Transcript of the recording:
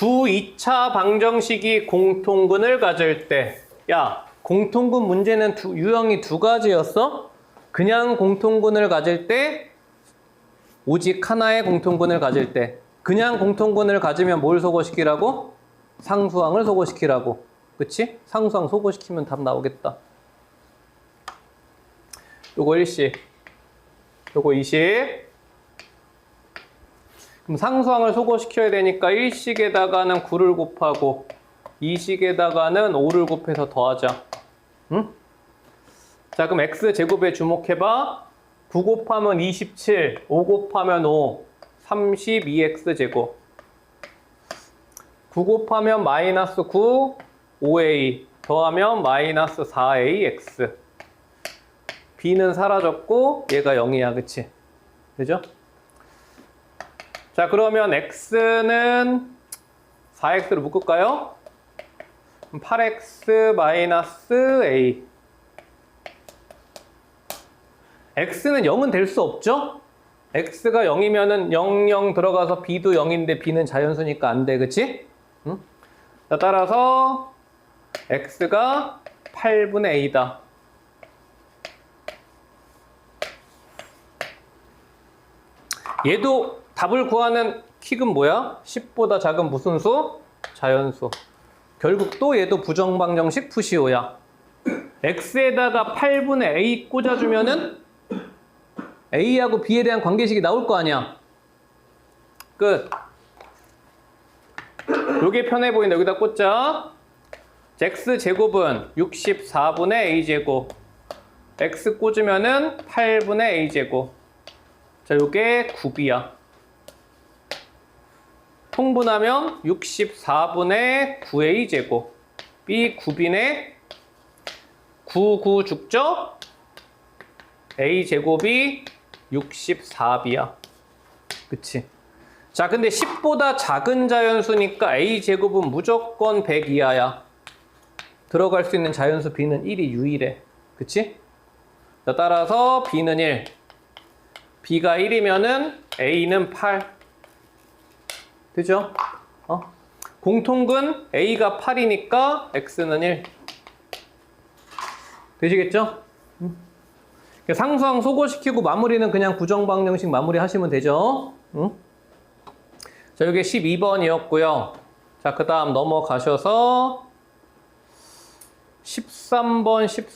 두 2차 방정식이 공통근을 가질 때, 야, 공통근 문제는 두, 유형이 두 가지였어? 그냥 공통근을 가질 때, 오직 하나의 공통근을 가질 때, 그냥 공통근을 가지면 뭘 소거시키라고? 상수항을 소거시키라고. 그치? 상수항 소거시키면 답 나오겠다. 요거 1식, 요거 2식. 그럼 상수항을 소거시켜야 되니까 1식에다가는 9를 곱하고 2식에다가는 5를 곱해서 더하자. 응? 자, 그럼 x 제곱에 주목해봐. 9 곱하면 27, 5 곱하면 5, 32x 제곱. 9 곱하면 마이너스 9, 5a 더하면 마이너스 4ax. b는 사라졌고 얘가 0이야, 그치? 그죠? 자, 그러면 x는 4x로 묶을까요? 8x 마이너스 a. x는 0은 될 수 없죠? x가 0이면은 0, 0 들어가서 b도 0인데 b는 자연수니까 안 돼, 그치? 응? 자, 따라서 x가 8분의 a다. 얘도 답을 구하는 킥은 뭐야? 10보다 작은 무슨 수? 자연수. 결국 또 얘도 부정방정식 푸시오야. x에다가 8분의 a 꽂아주면은 a하고 b에 대한 관계식이 나올 거 아니야. 끝. 요게 편해 보인다. 여기다 꽂자. x 제곱은 64분의 a 제곱. x 꽂으면은 8분의 a 제곱. 자, 요게 9비야. 통분하면 64분의 9a 제곱. b 9비네 9, 9 죽죠? a 제곱이 64비야. 그치? 자, 근데 10보다 작은 자연수니까 a 제곱은 무조건 100 이하야. 들어갈 수 있는 자연수 b는 1이 유일해. 그치? 자, 따라서 b는 1. b가 1이면은 a는 8. 되죠? 어? 공통근 a가 8이니까 x는 1. 되시겠죠? 음. 상수항 소거시키고 마무리는 그냥 부정방정식 마무리 하시면 되죠? 응? 자, 이게 12번이었고요. 자, 그 다음 넘어가셔서 13번, 14번,